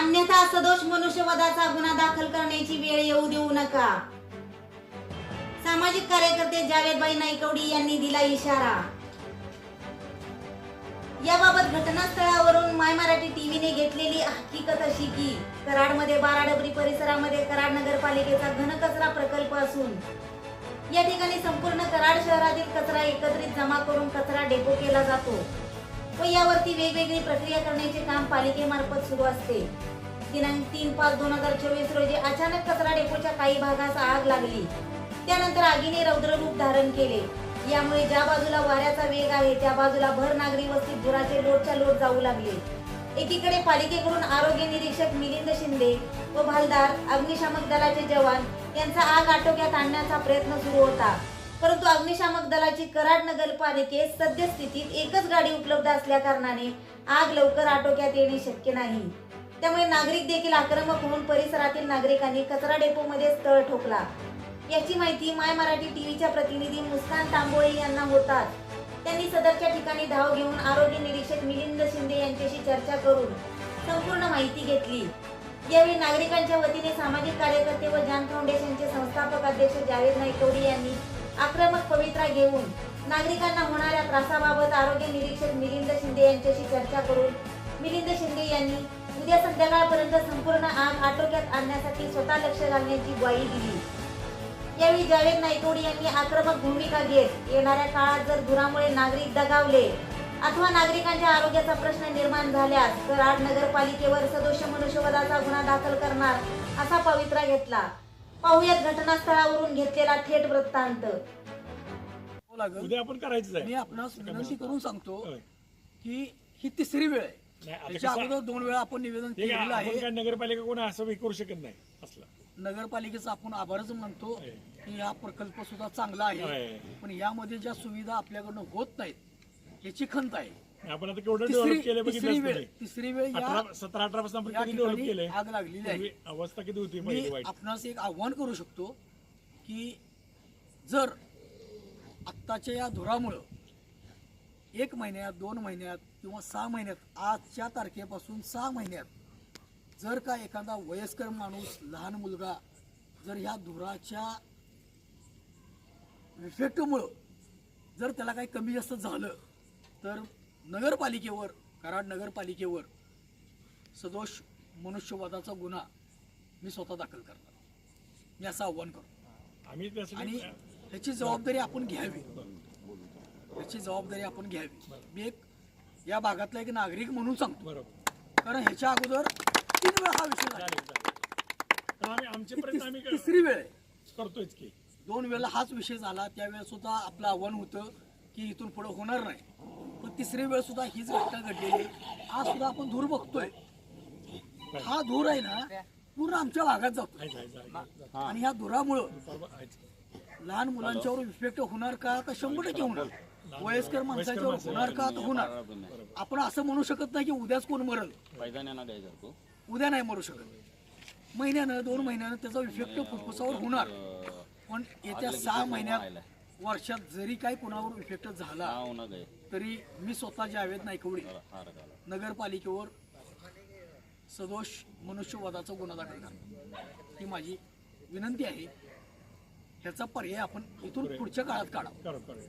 अन्यथा सदोष मनुष्यवधाचा गुन्हा दाखल करण्याची वेळ येऊ देऊ नका. सामाजिक कार्यकर्ते जावेदबाई नाईकवडी यांनी दिला इशारा. याबाबत घटनास्थळावरून माय मराठी टीव्हीने घेतलेली हकीकत अशी की कराडमध्ये बाराडबरी परिसरामध्ये कराड नगरपालिकेचा घनकचरा प्रकल्प असून या ठिकाणी संपूर्ण कराड शहरातील कचरा एकत्रित जमा करून कचरा डेपो केला जातो. व यावरती वेगवेगळी प्रक्रिया करण्याचे काम पालिकेमार्फत सुरू असते. दिनांक तीन पाच दोन हजार चोवीस रोजी अचानक कचरा डेपोच्या काही भागास आग लागली. त्यानंतर आगीने रौद्ररूप धारण केले. यामुळे ज्या बाजूला वाऱ्याचा वेग आहे त्या बाजूला भर नागरी वस्तीत धुराचे लोटच्या लोट जाऊ लागले. एकीकडे पालिकेकडून आरोग्य निरीक्षक मिलिंद शिंदे व भालदार अग्निशामक दलाचे जवान यांचा आग आटोक्यात आणण्याचा प्रयत्न सुरू होता. परंतु अग्निशामक दलाची कराड नगरपालिकेत सद्यस्थितीत एकच गाडी उपलब्ध असल्या कारणाने आग लवकर आटोक्यात येणे शक्य नाही. त्यामुळे नागरिक देखील आक्रमक होऊन परिसरातील नागरिकांनी कचरा डेपोमध्ये स्थळ ठोकला. याची माहिती माय मराठी टीव्हीच्या प्रतिनिधी मुस्कान तांबोळे यांना होतात त्यांनी सदरच्या ठिकाणी धाव घेऊन आरोग्य निरीक्षक मिलिंद शिंदे यांच्याशी चर्चा करून संपूर्ण माहिती घेतली. यावेळी नागरिकांच्या वतीने सामाजिक कार्यकर्ते व जान फाउंडेशनचे संस्थापक अध्यक्ष जावेद नाईकवडी यांनी आक्रमक पवित्रा घेऊन नागरिकांना होणाऱ्या त्रासाबाबत आरोग्य निरीक्षक मिलिंद शिंदे यांच्याशी चर्चा करून मिलिंद शिंदे यांनी उद्या संध्याकाळपर्यंत संपूर्ण आग आटोक्यात आणण्यासाठी स्वतः लक्ष घालण्याची ग्वाही दिली. यावेळी जावेद नायकोड यांनी आक्रमक भूमिका घेत येणाऱ्या काळात जर धुरामुळे नागरिक दगावले अथवा नागरिकांच्या आरोग्याचा प्रश्न निर्माण झाल्यास तर कराड नगरपालिकेवर सदोष मनुष्यवधाचा गुन्हा दाखल करणार असा पवित्रा घेतला. पाहुयात घटनास्थळावरून घेतलेला थेट वृत्तांत. उद्या आपण करायचंच मी आपणास विनंती करून सांगतो. की ही तिसरी वेळ आहे. त्याच्या अगोदर दोन वेळा आपण निवेदन केलेलं आहे. नगरपालिका कोण असं हे करू शकत नाही असलं. नगरपालिकेचा आपण आभारच मानतो. की हा प्रकल्प सुद्धा चांगला आहे. पण यामध्ये ज्या सुविधा आपल्याकडनं होत नाहीत याची खंत आहे. आपण आता केवढं डेव्हलप केलं तिसरी बघितलं वेळ तुम्ही. तिसरी वेळ या अठरा सतरा अठरा पासून आपण या कधी डेव्हलप ठिकाणी केलंय? आग लागलेली आहे. पूर्वी अवस्था किती होती मी पहिली वाईट? आपणास एक आव्हान करू शकतो की जर आत्ताच्या या धुरामुळं एक महिन्यात दोन महिन्यात किंवा सहा महिन्यात आजच्या तारखेपासून सहा महिन्यात जर का एखादा वयस्कर माणूस लहान मुलगा जर ह्या धुराच्या इफेक्टमुळं जर त्याला काही कमी जास्त झालं तर नगरपालिकेवर कराड नगरपालिकेवर सदोष मनुष्यवधाचा गुन्हा मी स्वतः दाखल करणार. मी असं आव्हान करतो. आणि ह्याची जबाबदारी आपण घ्यावी. ह्याची जबाबदारी आपण घ्यावी. मी एक या भागातला एक नागरिक म्हणून सांगतो. कारण ह्याच्या अगोदर तीन वेळा हा विषय तिसरी वेळ आहे. करतोयच की. दोन वेळेला हाच विषय झाला त्यावेळेस सुद्धा आपलं आव्हान होतं की इथून पुढे होणार नाही. तिसरी वेळ सुद्धा हीच घटना घडलेली आज सुद्धा आपण धूर बघतोय. हा धूर आहे ना पूर्ण आमच्या भागात जातो. आणि ह्या धुरामुळं लहान मुलांच्यावर इफेक्ट होणार का? तर शंभर टक्के होणार. वयस्कर माणसाच्यावर होणार का? तर होणार. आपण असं म्हणू शकत नाही की उद्याच कोण मरल. उद्या नाही मरू शकत. महिन्यानं दोन महिन्यानं त्याचा इफेक्ट फुफ्फुसावर होणार. पण येत्या सहा महिन्यात वर्षात जरी काही कोणावर इफेक्ट झाला हा तरी मी स्वतः जावेद नायकवडी नगरपालिकेवर सदोष मनुष्यवधाचा गुन्हा दाखल करणार ही माझी विनंती आहे. ह्याचा पर्याय आपण इथून पुढच्या काळात काढा. करू करू.